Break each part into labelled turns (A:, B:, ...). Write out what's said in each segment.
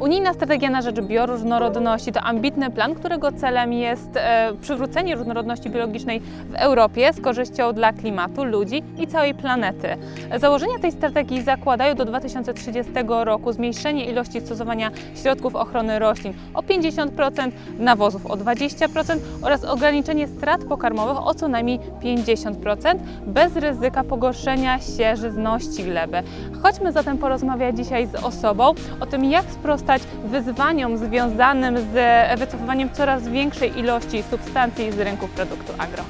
A: Unijna strategia na rzecz bioróżnorodności to ambitny plan, którego celem jest e, przywrócenie różnorodności biologicznej w Europie z korzyścią dla klimatu, ludzi i całej planety. Założenia tej strategii zakładają do 2030 roku zmniejszenie ilości stosowania środków ochrony roślin o 50%, nawozów o 20% oraz ograniczenie strat pokarmowych o co najmniej 50% bez ryzyka pogorszenia się żyzności gleby. Chodźmy zatem porozmawiać dzisiaj z osobą o tym, jak sprostać wyzwaniom związanym z wycofywaniem coraz większej ilości substancji z rynków produktu agro.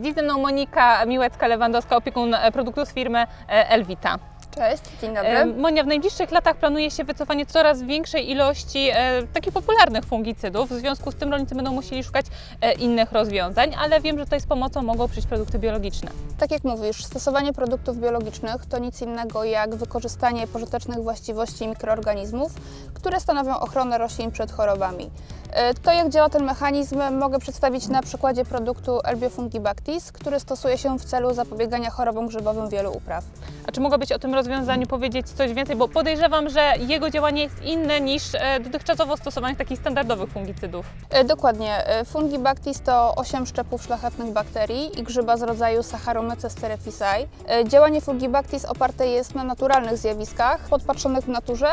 A: Dziś ze mną Monika Miłecka-Lewandowska, opiekun produktów z firmy e, Elvita.
B: Cześć, dzień dobry.
A: Monia, w najbliższych latach planuje się wycofanie coraz większej ilości e, takich popularnych fungicydów. W związku z tym rolnicy będą musieli szukać e, innych rozwiązań, ale wiem, że tutaj z pomocą mogą przyjść produkty biologiczne.
B: Tak jak mówisz, stosowanie produktów biologicznych to nic innego jak wykorzystanie pożytecznych właściwości mikroorganizmów, które stanowią ochronę roślin przed chorobami. E, To jak działa ten mechanizm mogę przedstawić na przykładzie produktu Elbiofungibactis, który stosuje się w celu zapobiegania chorobom grzybowym wielu upraw.
A: A czy mogłabyś o tym rozwiązaniu powiedzieć coś więcej? Bo podejrzewam, że jego działanie jest inne niż e, dotychczasowo stosowanych takich standardowych fungicydów.
B: E, Dokładnie. Fungibactis to 8 szczepów szlachetnych bakterii i grzyba z rodzaju Saccharomyces cerevisiae. Działanie Fungibactis oparte jest na naturalnych zjawiskach podpatrzonych w naturze,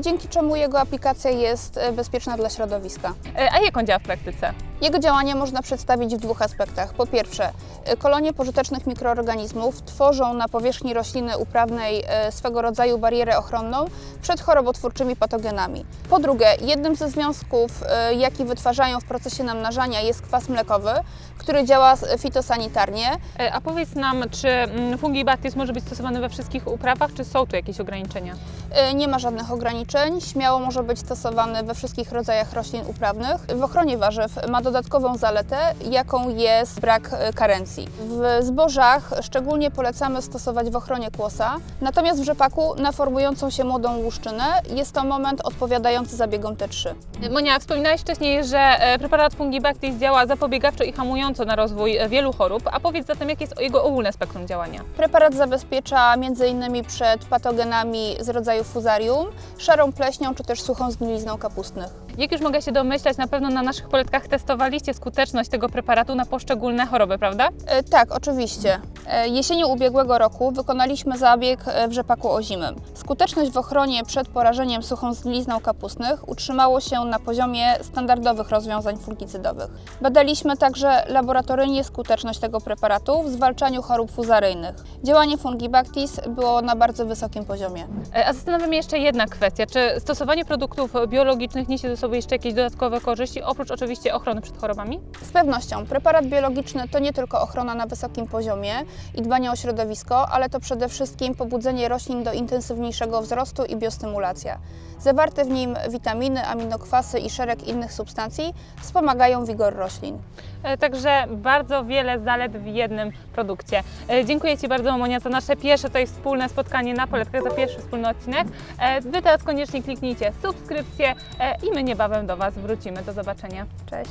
B: dzięki czemu jego aplikacja jest bezpieczna dla środowiska.
A: E, A jak on działa w praktyce?
B: Jego działanie można przedstawić w dwóch aspektach. Po pierwsze, e, kolonie pożytecznych mikroorganizmów tworzą na powierzchni rośliny uprawnej e, swego rodzaju barierę ochronną przed chorobotwórczymi patogenami. Po drugie, jednym ze związków, jaki wytwarzają w procesie namnażania jest kwas mlekowy, który działa fitosanitarnie.
A: A powiedz nam, czy mm, fungibactis może być stosowany we wszystkich uprawach, czy są tu jakieś ograniczenia?
B: E, Nie ma żadnych ograniczeń, śmiało może być stosowany we wszystkich rodzajach roślin uprawnych. W ochronie warzyw ma dodatkową zaletę, jaką jest brak e, karencji. W zbożach szczególnie polecamy stosować w ochronie kłosa, natomiast w rzepaku na formującą się młodą łuszczynę jest to moment odpowiadający zabiegom T3.
A: Monia, wspominałaś wcześniej, że e, preparat fungibactis działa zapobiegawczo i hamująco na rozwój wielu chorób, a powiedz zatem, jakie jest jego ogólne spektrum działania?
B: Preparat zabezpiecza m.in. przed patogenami z rodzaju fuzarium, szarą pleśnią czy też suchą zgnilizną kapustnych.
A: Jak już mogę się domyślać, na pewno na naszych poletkach testowaliście skuteczność tego preparatu na poszczególne choroby, prawda?
B: E, Tak, oczywiście. E, Jesienią ubiegłego roku wykonaliśmy zabieg e, w rzepaku ozimym. Skuteczność w ochronie przed porażeniem suchą zgnilizną kapustnych utrzymało się na poziomie standardowych rozwiązań fungicydowych. Badaliśmy także laboratoryjnie skuteczność tego preparatu w zwalczaniu chorób fuzaryjnych. Działanie fungibactis było na bardzo wysokim poziomie.
A: E, zastanawia mnie jeszcze jedna kwestia. Czy stosowanie produktów biologicznych niesie ze sobą jeszcze jakieś dodatkowe korzyści, oprócz oczywiście ochrony przed chorobami?
B: Z pewnością preparat biologiczny to nie tylko ochrona na wysokim poziomie i dbanie o środowisko, ale to przede wszystkim pobudzenie roślin do intensywniejszego wzrostu i biostymulacja. Zawarte w nim witaminy, aminokwasy i szereg innych substancji wspomagają wigor roślin.
A: E, Także bardzo wiele zalet w jednym produkcie. E, Dziękuję Ci bardzo Monia za nasze pierwsze tutaj wspólne spotkanie na poletkach, za pierwszy wspólny odcinek. E, Wy teraz koniecznie kliknijcie subskrypcję e, i my niebawem do Was wrócimy. Do zobaczenia.
B: Cześć!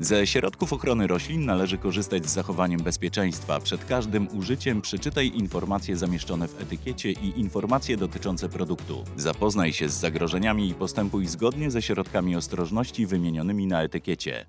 C: Ze środków ochrony roślin należy korzystać z zachowaniem bezpieczeństwa. Przed każdym użyciem przeczytaj informacje zamieszczone w etykiecie i informacje dotyczące produktu. Zapoznaj się z zagrożeniami i postępuj zgodnie ze środkami ostrożności wymienionymi na etykiecie.